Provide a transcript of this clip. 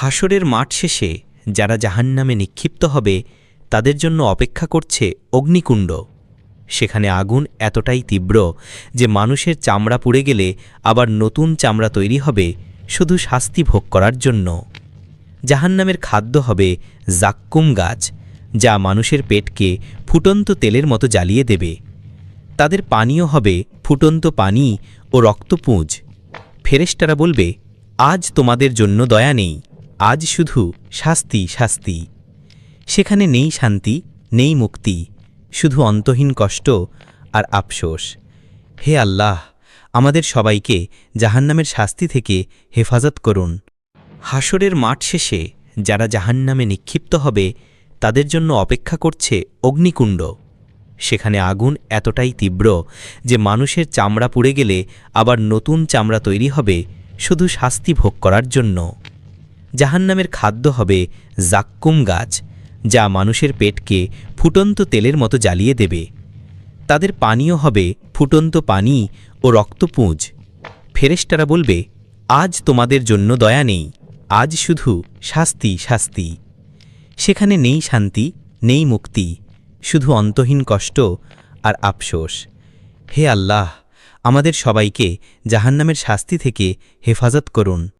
হাসরের মাঠ শেষে যারা জাহান্নামে নিক্ষিপ্ত হবে, তাদের জন্য অপেক্ষা করছে অগ্নিকুণ্ড। সেখানে আগুন এতটাই তীব্র যে মানুষের চামড়া পুড়ে গেলে আবার নতুন চামড়া তৈরি হবে শুধু শাস্তি ভোগ করার জন্য। জাহান্নামের খাদ্য হবে জাক্কুম গাছ, যা মানুষের পেটকে ফুটন্ত তেলের মতো জ্বালিয়ে দেবে। তাদের পানীয় হবে ফুটন্ত পানি ও রক্তপুঁজ। ফেরেশতারা বলবে, আজ তোমাদের জন্য দয়া নেই। আজ শুধু শাস্তি শাস্তি। সেখানে নেই শান্তি, নেই মুক্তি, শুধু অন্তহীন কষ্ট আর আফসোস। হে আল্লাহ, আমাদের সবাইকে জাহান্নামের শাস্তি থেকে হেফাজত করুন। হাসরের মাঠ শেষে যারা জাহান্নামে নিক্ষিপ্ত হবে, তাদের জন্য অপেক্ষা করছে অগ্নিকুণ্ড। সেখানে আগুন এতটাই তীব্র যে মানুষের চামড়া পুড়ে গেলে আবার নতুন চামড়া তৈরি হবে শুধু শাস্তি ভোগ করার জন্য। জাহান্নামের খাদ্য হবে জাক্কুম গাছ, যা মানুষের পেটকে ফুটন্ত তেলের মতো জ্বালিয়ে দেবে। তাদের পানীয় হবে ফুটন্ত পানি ও রক্তপুঁজ। ফেরেশতারা বলবে, আজ তোমাদের জন্য দয়া নেই, আজ শুধু শাস্তি শাস্তি। সেখানে নেই শান্তি, নেই মুক্তি, শুধু অন্তহীন কষ্ট আর আফসোস। হে আল্লাহ, আমাদের সবাইকে জাহান্নামের শাস্তি থেকে হেফাজত করুন।